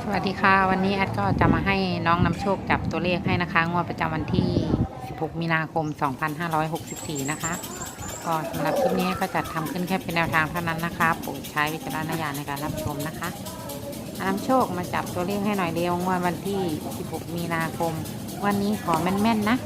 สวัสดีค่ะวันนี้แอดก็จะมาให้น้องนำโชคจับตัวเลขให้นะคะ งวดประจำวันที่ 16 มีนาคม 2564 นะคะก็สำหรับคลิปนี้ก็จัดทำขึ้นแค่เป็นแนวทางเท่านั้นนะคะโปรดใช้วิจารณญาณในการรับชมนะคะนำโชคมาจับตัวเลขให้หน่อยเร็วงวดวันที่ 16 มีนาคม วันนี้ขอแม่นๆนะ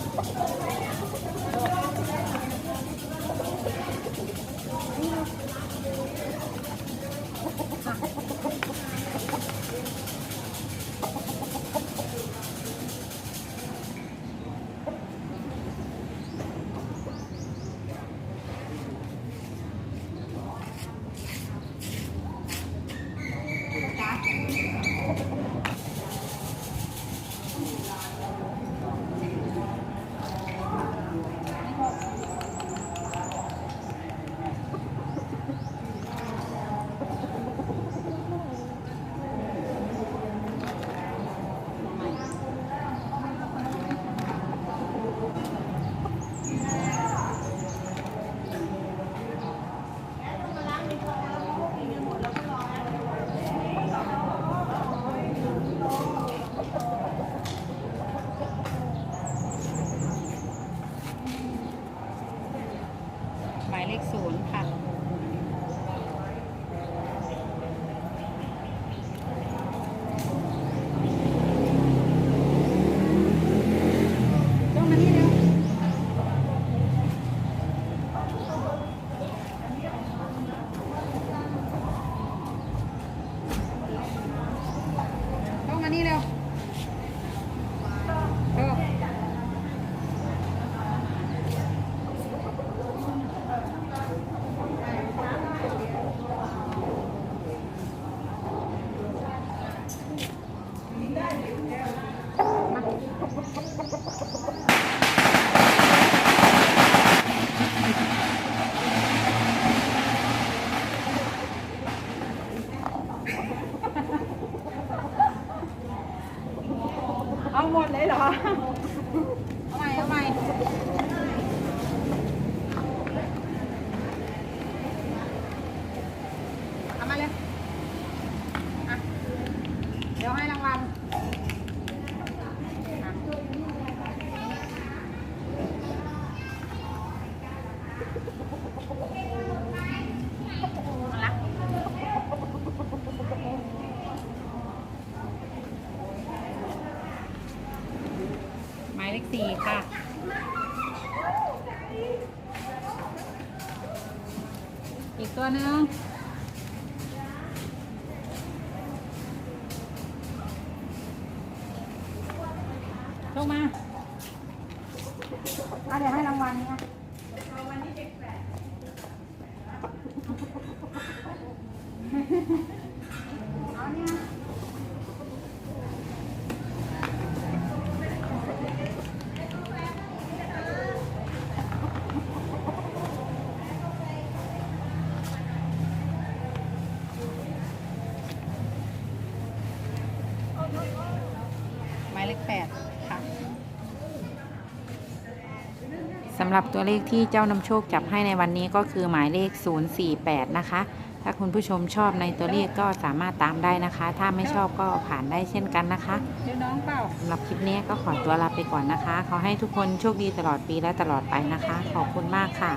เลขศูนย์ค่ะ ต้องมานี่เร็ว ต้องมานี่เร็วเออ เอา หมดเลยเหรอ เอาใหม่เอาใหม่เอามาเลยอะเดี๋ยวให้รางวัลอะมาละหมาย เลขสี่ค่ะอีกตัวหนึ่งลงมาเอาเดี๋ยวให้รางวัลนะเอา เลขแปดค่ะสำหรับตัวเลขที่เจ้านำโชคจับให้ในวันนี้ก็คือหมายเลข 048 นะคะ ถ้าคุณผู้ชมชอบในตัวเลขก็สามารถตามได้นะคะ ถ้าไม่ชอบก็ผ่านได้เช่นกันนะคะเดี๋ยวน้องเปล่าสำหรับคลิปนี้ก็ขอตัวลาไปก่อนนะคะ ขอให้ทุกคนโชคดีตลอดปีและตลอดไปนะคะ ขอบคุณมากค่ะ